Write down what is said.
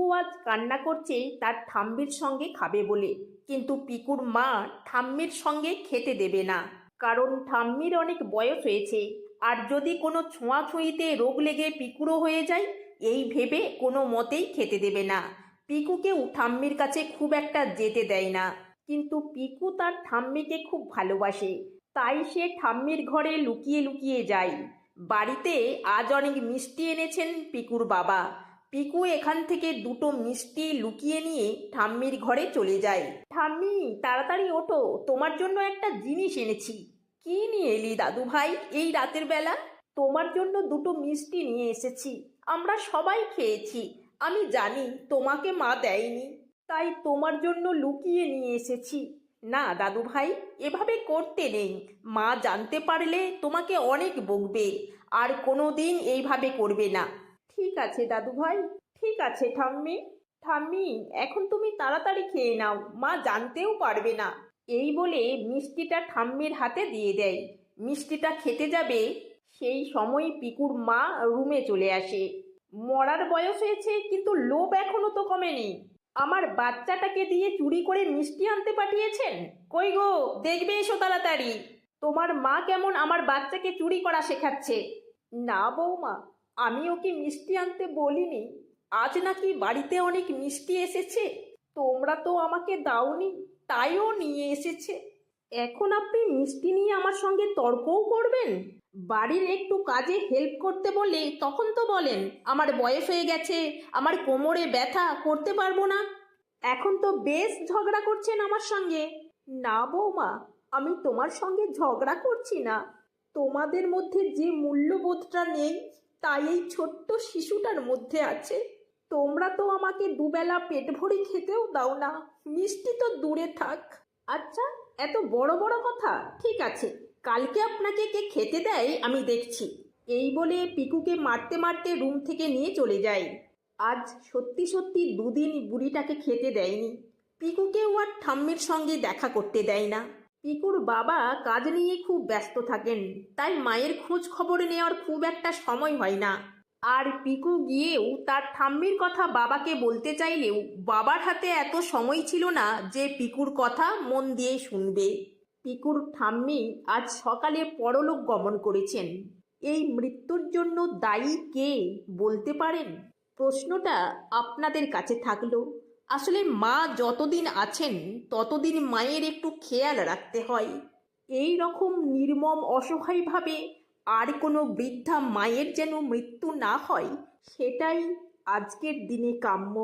পিকু আজ কান্না করছে, তার ঠাম্মির সঙ্গে খাবে বলে। কিন্তু পিকুর মা ঠাম্মির সঙ্গে খেতে দেবে না। কারণ ঠাম্মির অনেক বয়স হয়েছে। আর যদি কোনো ছোঁয়াছুঁয়িতে রোগ লেগে পিকুরও হয়ে যায়, এই ভেবে কোনো মতেই খেতে দেবে না। পিকুকেও ঠাম্মির কাছে খুব একটা যেতে দেয় না। কিন্তু পিকু তার ঠাম্মিকে খুব ভালোবাসে। তাই সে ঠাম্মির ঘরে লুকিয়ে লুকিয়ে যায়। বাড়িতে আজ অনেক মিষ্টি এনেছেন পিকুর বাবা। পিকু এখান থেকে দুটো মিষ্টি লুকিয়ে নিয়ে ঠাম্মির ঘরে চলে যায়। ঠাম্মি, তাড়াতাড়ি ওঠো, তোমার জন্য একটা জিনিস এনেছি। কি নিয়ে এলি দাদু ভাই এই রাতের বেলা? তোমার জন্য দুটো মিষ্টি নিয়ে এসেছি। আমরা সবাই খেয়েছি। আমি জানি তোমাকে মা দেয়নি। তাই তোমার জন্য লুকিয়ে নিয়ে এসেছি। না দাদু ভাই, এভাবে করতে নেই। মা জানতে পারলে তোমাকে অনেক বকবে। আর কোনো দিন এইভাবে করবে না। ঠিক আছে, দাদু ভাই। ঠিক আছে, ঠাম্মি। ঠাম্মি, এখন তুমি তাড়াতাড়ি খেয়ে নাও। মা জানতেও পারবে না। এই বলে মিষ্টিটা ঠাম্মির হাতে দিয়ে দেয়। মিষ্টিটা খেতে যাবে? সেই সময় পিকুর মা রুমে চলে আসে। মরার বয়স হয়েছে, কিন্তু লোভ এখনও তো কমেনি। আমার বাচ্চাটাকে দিয়ে চুরি করে মিষ্টি আনতে পাঠিয়েছেন? কই গো, দেখবে এসো তাড়াতাড়ি। তোমার মা কেমন আমার বাচ্চাকে চুরি করা শেখাচ্ছে? না বৌমা আমি ওকে মিষ্টি আনতে বলিনি। আজ নাকি বাড়িতে অনেক মিষ্টি এসেছে। তোমরা তো আমাকে দাওনি, তাইও নিয়ে এসেছে। এখন আপনি মিষ্টি নিয়ে আমার সঙ্গে তর্কও করবেন? বাড়ির একটু কাজে হেল্প করতে বললে তখন তো বলেন, আমার বয়স হয়ে গেছে, আমার কোমরে ব্যথা, করতে পারব না। এখন তো বেশ ঝগড়া করছেন আমার সঙ্গে। না বৌমা, আমি তোমার সঙ্গে ঝগড়া করছি না। তোমাদের মধ্যে যে মূল্যবোধটা নেই তাই এই ছোট্ট শিশুটার মধ্যে আছে। তোমরা তো আমাকে দুবেলা পেট ভরে খেতেও দাও না। মিষ্টি তো দূরে থাক। আচ্ছা এত বড় বড় কথা? ঠিক আছে, কালকে আপনাকে কে খেতে দেয় আমি দেখছি। এই বলে পিকুকে মারতে মারতে রুম থেকে নিয়ে চলে যায়। আজ সত্যি সত্যি দুদিন বুড়িটাকে খেতে দেয়নি। পিকুকেও আর ঠাম্মির সঙ্গে দেখা করতে দেয় না। পিকুর বাবা কাজ নিয়ে খুব ব্যস্ত থাকেন, তাই মায়ের খোঁজ খবর নেওয়ার খুব একটা সময় হয় না। আর পিকু গিয়েও তার ঠাম্মির কথা বাবাকে বলতে চাইলেও বাবার হাতে এত সময় ছিল না যে পিকুর কথা মন দিয়ে শুনবে। পিকুর ঠাম্মি আজ সকালে পরলোক গমন করেছেন। এই মৃত্যুর জন্য দায়ী কে বলতে পারেন? প্রশ্নটা আপনাদের কাছে থাকল। আসলে মা যতদিন আছেন, ততদিন মায়ের একটু খেয়াল রাখতে হয়। এই রকম নির্মম অসহায়ভাবে আর কোনো বৃদ্ধা মায়ের যেন মৃত্যু না হয়, সেটাই আজকের দিনে কাম্য।